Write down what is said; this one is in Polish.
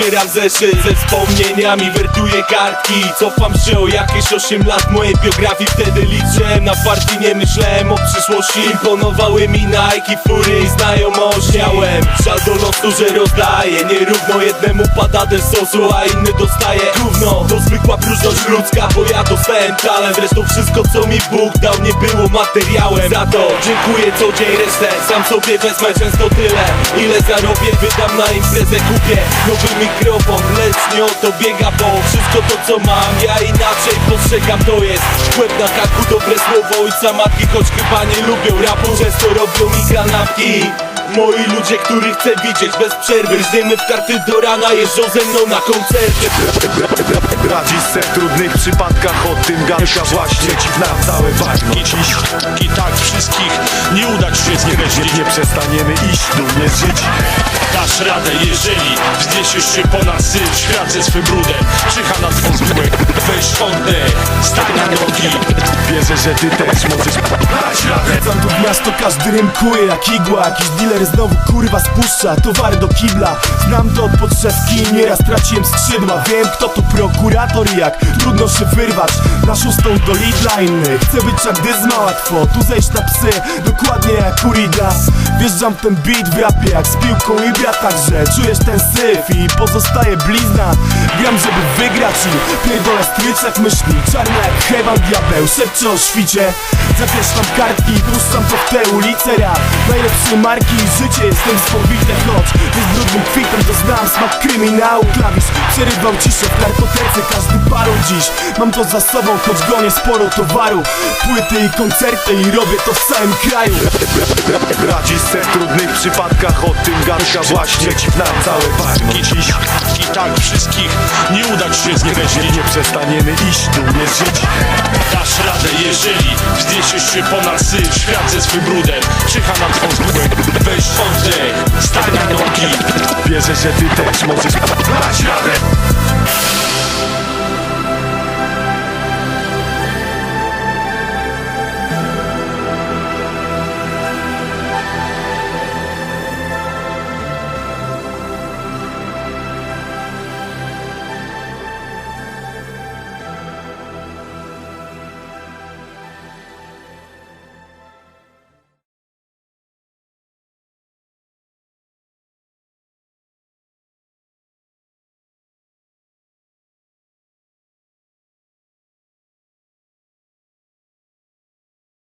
Otwieram zeszyt ze wspomnieniami Wertuję kartki. Cofam się o jakieś 8 lat mojej biografii Wtedy liczyłem na partii, nie myślałem o przyszłości. Imponowały mi Nike, fury i znajomość Miałem żal do losu, że rozdaję Nierówno jednemu pada del sosu, a inny dostaje Gówno, to zwykła próżność ludzka Bo ja dostałem talent. Zresztą wszystko co mi Bóg dał nie było materiałem. Za to dziękuję co dzień resztę. Sam sobie wezmę często tyle Ile zarobię. Wydam na imprezę kupię Nowy mikrofon, lecz nie o to biega Bo wszystko to co mam ja inaczej postrzegam To jest łeb na karku, dobre słowo ojca matki Choć chyba nie lubią rapu Często robią mi kanapki. Moi ludzie, których chcę widzieć bez przerwy Rżniemy w karty do rana, jeżdżą ze mną na koncerty. Radzisz se w trudnych przypadkach Od tym ganka właśnie nam całe bagno I dziś, i tak wszystkich nie udać się Nie, nie przestaniemy iść, dumnie żyć Radę, jeżeli wzniesiesz się ponad syf ze swym brudem, czyha na twą zmyłek Weź oddech, stań na nogi Wierzę, że ty też możesz dać radę. Wracam tu w miasto, każdy rymkuje jak igła. Jakiś dealer znowu kurwa spuszcza towary do kibla. Znam to od podszewki, nieraz traciłem skrzydła. Wiem kto tu prokurator i jak trudno się wyrwać. Na szóstą do Lidla innych Chcę być jak dyzma łatwo, tu zejść na psy. Dokładnie jak Kurida Wjeżdżam ten beat w rapie jak z piłką i bra Także czujesz ten syf i pozostaje blizna. Gram żeby wygrać i pierdolę stryczek myśli Czarna jak hewan diabeł, szepcze o świcie. Zawieszam kartki puszczam to w te ulice. Rap Najlepsze marki i życie jestem spowite Choć jest brudnym kwitem to znam smak kryminału. Klawisz przerywał ciszę w narkotece Każdy parą dziś. Mam to za sobą, choć gonię sporo towaru. Płyty i koncerty i robię to w całym kraju. Radzisz se w trudnych przypadkach Od tym ganka właśnie ci w nam całe bagno I dziś, i tak wszystkich nie udać się Nie, zniewecznić nie przestaniemy iść, dumnie żyć Dasz radę, jeżeli wzniesiesz się ponad syf Świat ze swym brudem, czyha na twą zmyłek Weź oddech, stań na nogi. Wierzę, że ty też możesz dać radę